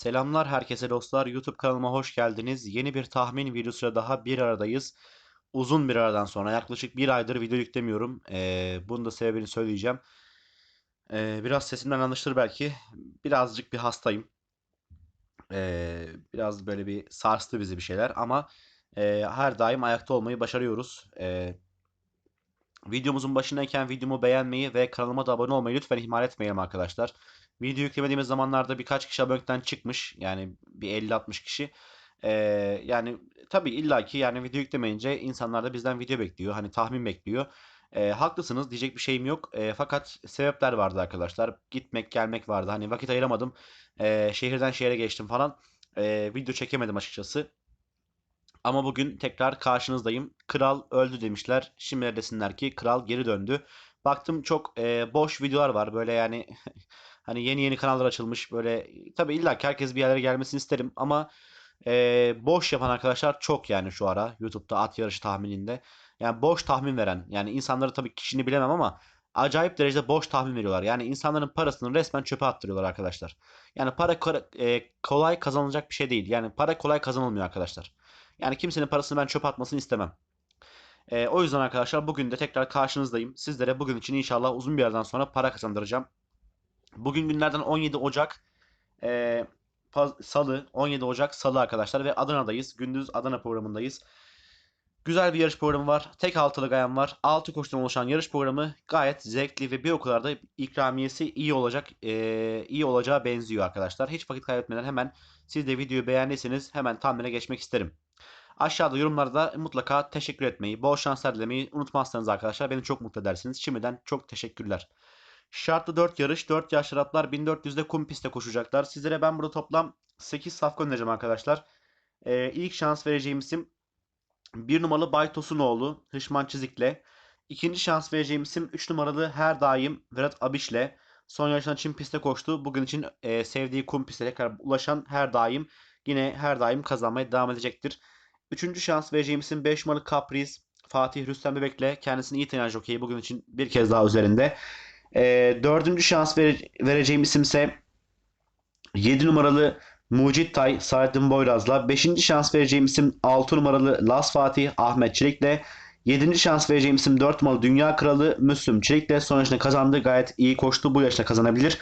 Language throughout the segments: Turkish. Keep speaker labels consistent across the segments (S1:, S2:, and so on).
S1: Selamlar herkese dostlar. YouTube kanalıma hoş geldiniz. Yeni bir tahmin videosuyla daha bir aradayız. Uzun bir aradan sonra yaklaşık bir aydır video yüklemiyorum. Ee, bunun da sebebini söyleyeceğim. Ee, biraz sesimden anlaşılır belki. Birazcık bir hastayım. Ee, biraz böyle bir sarstı bizi bir şeyler ama e, her daim ayakta olmayı başarıyoruz. Ee, videomuzun başındayken videomu beğenmeyi ve kanalıma da abone olmayı lütfen ihmal etmeyelim arkadaşlar. Video yüklemediğimiz zamanlarda birkaç kişi abonelikten çıkmış. Yani bir 50-60 kişi. Ee, yani tabii illaki yani video yüklemeyince insanlar da bizden video bekliyor. Hani tahmin bekliyor. Ee, haklısınız diyecek bir şeyim yok. Ee, fakat sebepler vardı arkadaşlar. Gitmek gelmek vardı. Hani vakit ayıramadım. Ee, şehirden şehre geçtim falan. Ee, video çekemedim açıkçası. Ama bugün tekrar karşınızdayım. Kral öldü demişler. Şimdi de desinler ki kral geri döndü. Baktım çok e, boş videolar var. Böyle yani hani yeni yeni kanallar açılmış. Böyle tabii illa herkes bir yerlere gelmesini isterim ama e, boş yapan arkadaşlar çok yani şu ara YouTube'da at yarışı tahmininde. Yani boş tahmin veren. Yani insanları tabii kişini bilemem ama acayip derecede boş tahmin veriyorlar. Yani insanların parasını resmen çöpe attırıyorlar arkadaşlar. Yani para e, kolay kazanılacak bir şey değil. Yani para kolay kazanılmıyor arkadaşlar. Yani kimsenin parasını ben çöpe atmasını istemem. E, o yüzden arkadaşlar bugün de tekrar karşınızdayım. Sizlere bugün için inşallah uzun bir yerden sonra para kazandıracağım. Bugün günlerden 17 Ocak e, Salı 17 Ocak Salı arkadaşlar ve Adana'dayız. Gündüz Adana programındayız. Güzel bir yarış programı var. Tek altılı gayan var. 6 koşudan oluşan yarış programı gayet zevkli ve bir o kadar da ikramiyesi iyi olacak e, iyi olacağı benziyor arkadaşlar. Hiç vakit kaybetmeden hemen siz de videoyu beğendiyseniz hemen tahmine geçmek isterim. Aşağıda yorumlarda mutlaka teşekkür etmeyi, bol şanslar dilemeyi unutmazsanız arkadaşlar beni çok mutlu edersiniz. Şimdiden çok teşekkürler. Şartlı 4 yarış, 4 yaşlı atlar 1400'de kum pistte koşacaklar. Sizlere ben burada toplam 8 safka önereceğim arkadaşlar. Ee, ilk şans vereceğim isim 1 numaralı Bay Tosunoğlu, Hışman Çizik'le. İkinci şans vereceğim isim 3 numaralı her daim Vedat Abiş'le. Son yarışında Çin pistte koştu. Bugün için e, sevdiği kum piste tekrar ulaşan her daim yine her daim kazanmaya devam edecektir. Üçüncü şans vereceğim isim 5 numaralı Caprice Fatih Rüstem Bebek'le. Kendisini iyi tanıyan jokeyi bugün için bir kez daha üzerinde. E, dördüncü şans vere- vereceğim isimse 7 numaralı Mucit Tay Saadettin Boyraz'la. Beşinci şans vereceğim isim 6 numaralı Las Fatih Ahmet Çelik'le. Yedinci şans vereceğim isim 4 numaralı Dünya Kralı Müslüm Çelik'le. Son yaşında kazandı. Gayet iyi koştu. Bu yaşta kazanabilir.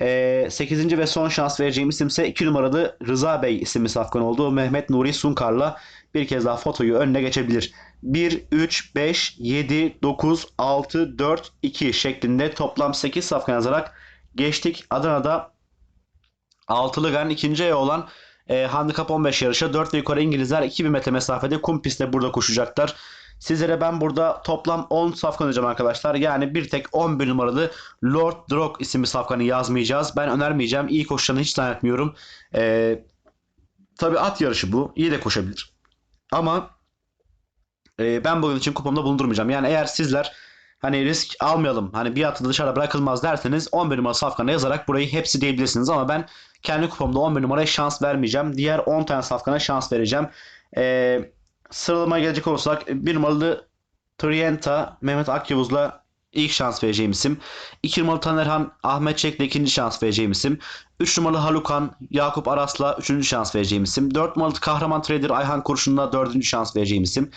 S1: Ee, 8. ve son şans vereceğim isim ise 2 numaralı Rıza Bey isimli safkan olduğu Mehmet Nuri Sunkar'la bir kez daha fotoyu önüne geçebilir. 1, 3, 5, 7, 9, 6, 4, 2 şeklinde toplam 8 safkan yazarak geçtik. Adana'da altılı gan ikinci ayağı olan e, Handicap 15 yarışa 4 ve yukarı İngilizler 2000 metre mesafede kum pistte burada koşacaklar. Sizlere ben burada toplam 10 safkan önereceğim arkadaşlar. Yani bir tek 11 numaralı Lord Drog isimli safkanı yazmayacağız. Ben önermeyeceğim. İyi koşacağını hiç zannetmiyorum. Ee, tabii at yarışı bu. İyi de koşabilir. Ama e, ben bugün için kupamda bulundurmayacağım. Yani eğer sizler hani risk almayalım. Hani bir atı dışarı bırakılmaz derseniz 11 numara safkana yazarak burayı hepsi diyebilirsiniz. Ama ben kendi kupamda 11 numaraya şans vermeyeceğim. Diğer 10 tane safkana şans vereceğim. Eee sıralamaya gelecek olursak bir numaralı Trienta Mehmet Akyavuz'la ilk şans vereceğim isim. 2 numaralı Tanerhan Ahmet Çek'le ikinci şans vereceğim isim. 3 numaralı Halukan Yakup Aras'la üçüncü şans vereceğim isim. 4 numaralı Kahraman Trader Ayhan Kurşun'la dördüncü şans vereceğim isim.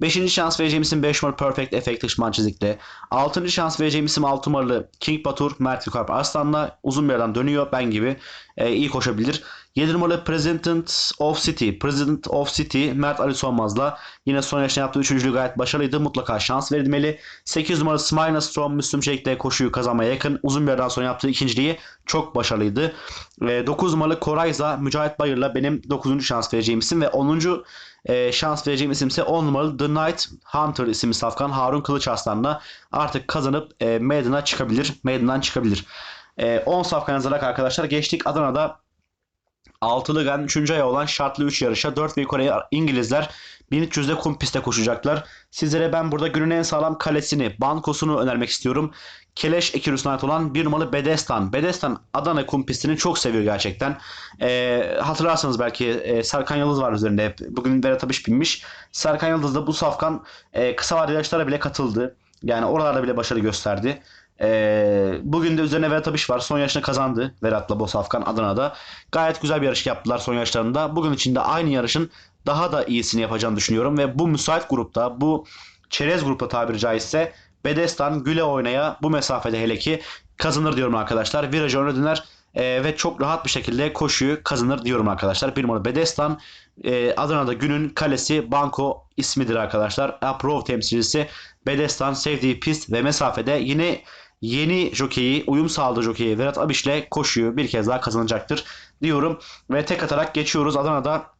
S1: 5. şans vereceğim isim 5 numaralı Perfect Effect Işman Çizik'le. 6. şans vereceğim isim 6 numaralı King Batur Mert Yukarp Arslan'la uzun bir yerden dönüyor ben gibi e, iyi koşabilir. 7 numaralı President of City, President of City Mert Ali Solmaz'la yine son yaşına yaptığı üçüncülüğü gayet başarılıydı. Mutlaka şans verilmeli. 8 numaralı Smyrna Storm Müslüm Çelik'le koşuyu kazanmaya yakın. Uzun bir yerden sonra yaptığı ikinciliği çok başarılıydı. 9 numaralı Korayza Mücahit Bayır'la benim 9. şans vereceğim isim ve 10. e, şans vereceğim isim ise 10 numaralı The Night Hunter isimli safkan Harun Kılıç Arslan'la artık kazanıp e, meydana çıkabilir. Meydandan çıkabilir. E, 10 safkan yazarak arkadaşlar geçtik. Adana'da Altılı Gan 3. aya olan şartlı 3 yarışa 4 ve yukarıya İngilizler 1300'de kum pistte koşacaklar. Sizlere ben burada günün en sağlam kalesini, bankosunu önermek istiyorum. Keleş ekürüsüne ait olan bir numaralı Bedestan. Bedestan Adana kum pistini çok seviyor gerçekten. Ee, hatırlarsanız belki e, Serkan Yıldız var üzerinde. Bugün Berat Abiş binmiş. Serkan Yıldız da bu safkan e, kısa vadeli yarışlara bile katıldı. Yani oralarda bile başarı gösterdi. Ee, bugün de üzerine Vedat Abiş var. Son yarışını kazandı Vedat'la Boz Afgan Adana'da. Gayet güzel bir yarış yaptılar son yarışlarında. Bugün için de aynı yarışın daha da iyisini yapacağını düşünüyorum. Ve bu müsait grupta, bu çerez grupta tabiri caizse Bedestan güle oynaya bu mesafede hele ki kazanır diyorum arkadaşlar. Virajı öne döner e, ve çok rahat bir şekilde koşuyu kazanır diyorum arkadaşlar. Bir numara Bedestan e, Adana'da günün kalesi Banko ismidir arkadaşlar. Aprov temsilcisi Bedestan sevdiği pist ve mesafede yine yeni jokeyi, uyum sağladığı jokeyi Vedat Abiş'le koşuyu bir kez daha kazanacaktır diyorum. Ve tek atarak geçiyoruz Adana'da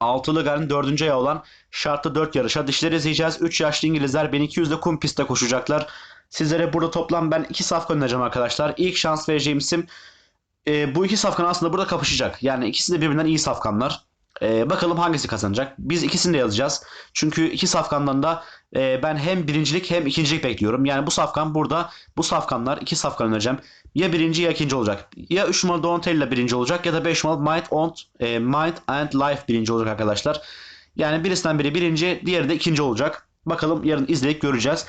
S1: Altılı Gar'ın dördüncü ayağı olan şartlı 4 yarışa dişleri izleyeceğiz. 3 yaşlı İngilizler 1200'de kum pistte koşacaklar. Sizlere burada toplam ben 2 safkan önereceğim arkadaşlar. İlk şans vereceğim isim e, bu iki safkan aslında burada kapışacak. Yani ikisi de birbirinden iyi safkanlar. E, bakalım hangisi kazanacak. Biz ikisini de yazacağız. Çünkü iki safkandan da e, ben hem birincilik hem ikincilik bekliyorum. Yani bu safkan burada bu safkanlar iki safkan önereceğim. Ya birinci ya ikinci olacak. Ya 3 numaralı Donatella birinci olacak ya da 5 numaralı Mind, on, e, Mind and Life birinci olacak arkadaşlar. Yani birisinden biri birinci, diğeri de ikinci olacak. Bakalım yarın izleyip göreceğiz.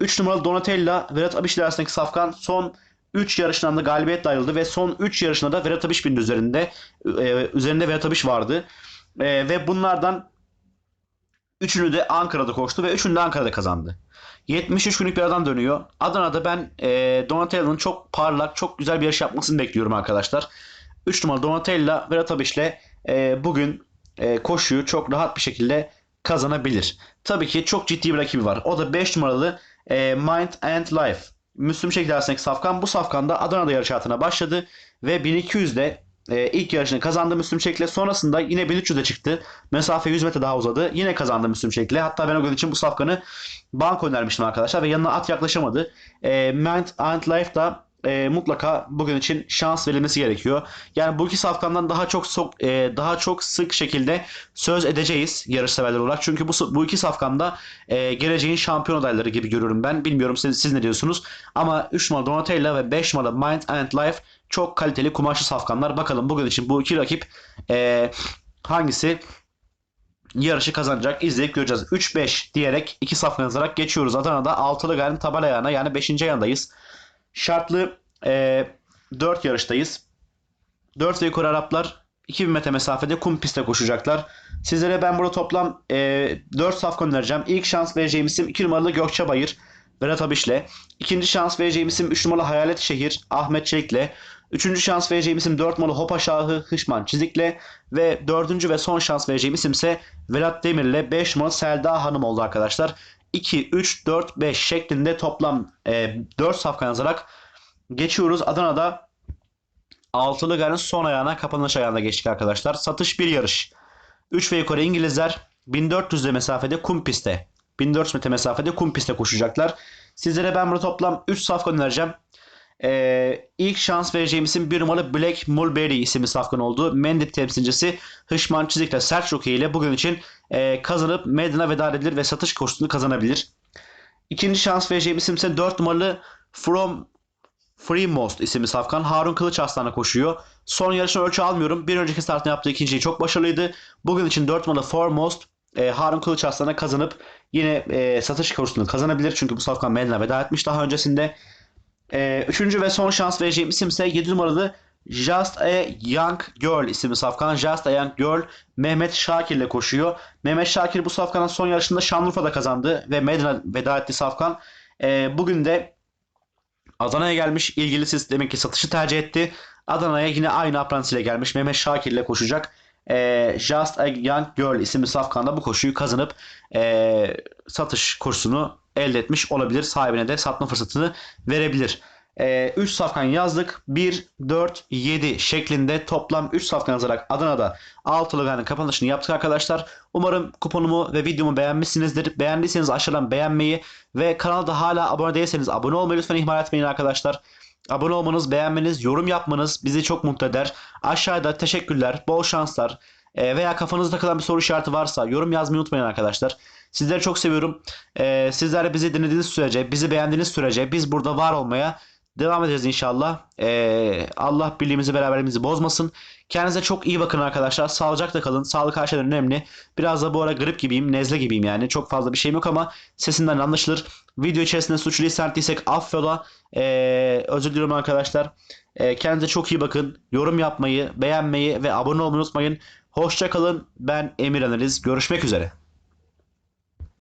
S1: 3 numaralı Donatella, Vedat Abiş'le arasındaki safkan son 3 yarışından da galibiyetle ayrıldı ve son 3 yarışında da Vedat Abiş bindi üzerinde. E, üzerinde Vedat Abiş vardı. E, ve bunlardan üçünü de Ankara'da koştu ve üçünü de Ankara'da kazandı. 73 günlük bir adam dönüyor. Adana'da ben e, Donatella'nın çok parlak, çok güzel bir yarış yapmasını bekliyorum arkadaşlar. 3 numaralı Donatella Vedat Abiş'le e, bugün e, koşuyu çok rahat bir şekilde kazanabilir. Tabii ki çok ciddi bir rakibi var. O da 5 numaralı e, Mind and Life. Müslüm Şekil arasındaki safkan. Bu safkanda Adana'da yarış hayatına başladı ve 1200'de e, ilk yarışını kazandı Müslüm Şekil'e. Sonrasında yine 1300'e çıktı. Mesafe 100 metre daha uzadı. Yine kazandı Müslüm Şekil'e. Hatta ben o gün için bu safkanı banko önermiştim arkadaşlar ve yanına at yaklaşamadı. E, Mind and Life da e, mutlaka bugün için şans verilmesi gerekiyor. Yani bu iki safkandan daha çok sok, e, daha çok sık şekilde söz edeceğiz yarış severler olarak. Çünkü bu bu iki safkanda e, geleceğin şampiyon adayları gibi görüyorum ben. Bilmiyorum siz, siz ne diyorsunuz? Ama 3 numaralı Donatella ve 5 numaralı Mind and Life çok kaliteli kumaşlı safkanlar. Bakalım bugün için bu iki rakip e, hangisi yarışı kazanacak izleyip göreceğiz. 3-5 diyerek iki safkan yazarak geçiyoruz. Adana'da altılı gayrın tabela ayağına yani 5. ayağındayız. Şartlı e, 4 yarıştayız. 4 ve yukarı Araplar 2000 metre mesafede kum pistte koşacaklar. Sizlere ben burada toplam e, 4 safkan önereceğim. İlk şans vereceğim isim 2 numaralı Gökçe Bayır Berat Abiş'le. İkinci şans vereceğim isim 3 numaralı Hayalet Şehir Ahmet Çelik'le. Üçüncü şans vereceğim isim 4 numaralı Hopa Şahı Hışman Çizik'le. Ve dördüncü ve son şans vereceğim isim ise Vedat Demir'le 5 numaralı Selda Hanım oldu arkadaşlar. 2, 3, 4, 5 şeklinde toplam e, 4 safkan yazarak geçiyoruz. Adana'da altılı garın son ayağına kapanış ayağına geçtik arkadaşlar. Satış bir yarış. 3 ve yukarı İngilizler 1400 de mesafede kum pistte. 1400 metre mesafede kum pistte koşacaklar. Sizlere ben burada toplam 3 safkan önereceğim. Ee, ilk şans vereceğim isim bir numaralı Black Mulberry isimli safkan oldu. Mendip temsilcisi Hışman Çizik'le sert jockey ile bugün için e, kazanıp meydana veda edilir ve satış koşusunu kazanabilir. İkinci şans vereceğim isim ise 4 numaralı From Freemost isimli safkan Harun Kılıç Aslan'a koşuyor. Son yarışını ölçü almıyorum. Bir önceki startını yaptığı ikinciyi çok başarılıydı. Bugün için 4 numaralı Foremost e, Harun Kılıç Aslan'a kazanıp yine e, satış kursunu kazanabilir. Çünkü bu safkan Medine veda etmiş daha öncesinde. E, üçüncü ve son şans vereceğim isim ise 7 numaralı Just a Young Girl isimli safkan. Just a Young Girl Mehmet Şakir ile koşuyor. Mehmet Şakir bu safkanın son yarışında Şanlıurfa'da kazandı ve Medine veda etti safkan. E, bugün de Adana'ya gelmiş. İlgilisiz demek ki satışı tercih etti. Adana'ya yine aynı apprentice ile gelmiş. Mehmet Şakir ile koşacak. E, Just a Young Girl isimli safkanda bu koşuyu kazanıp e, satış kursunu elde etmiş olabilir. Sahibine de satma fırsatını verebilir. 3 safkan yazdık. 1, 4, 7 şeklinde toplam 3 safkan yazarak Adana'da altılı gayrının kapanışını yaptık arkadaşlar. Umarım kuponumu ve videomu beğenmişsinizdir. Beğendiyseniz aşağıdan beğenmeyi ve kanalda hala abone değilseniz abone olmayı lütfen ihmal etmeyin arkadaşlar. Abone olmanız, beğenmeniz, yorum yapmanız bizi çok mutlu eder. Aşağıda teşekkürler, bol şanslar e, veya kafanızda takılan bir soru işareti varsa yorum yazmayı unutmayın arkadaşlar. Sizleri çok seviyorum. E, sizler bizi dinlediğiniz sürece, bizi beğendiğiniz sürece biz burada var olmaya devam edeceğiz inşallah. Ee, Allah birliğimizi beraberliğimizi bozmasın. Kendinize çok iyi bakın arkadaşlar. Sağlıcakla kalın. Sağlık her şeyden önemli. Biraz da bu ara grip gibiyim. Nezle gibiyim yani. Çok fazla bir şeyim yok ama sesimden anlaşılır. Video içerisinde suçlu hissettiysek affola. Ee, özür diliyorum arkadaşlar. Ee, kendinize çok iyi bakın. Yorum yapmayı, beğenmeyi ve abone olmayı unutmayın. Hoşça kalın. Ben Emir Analiz. Görüşmek üzere.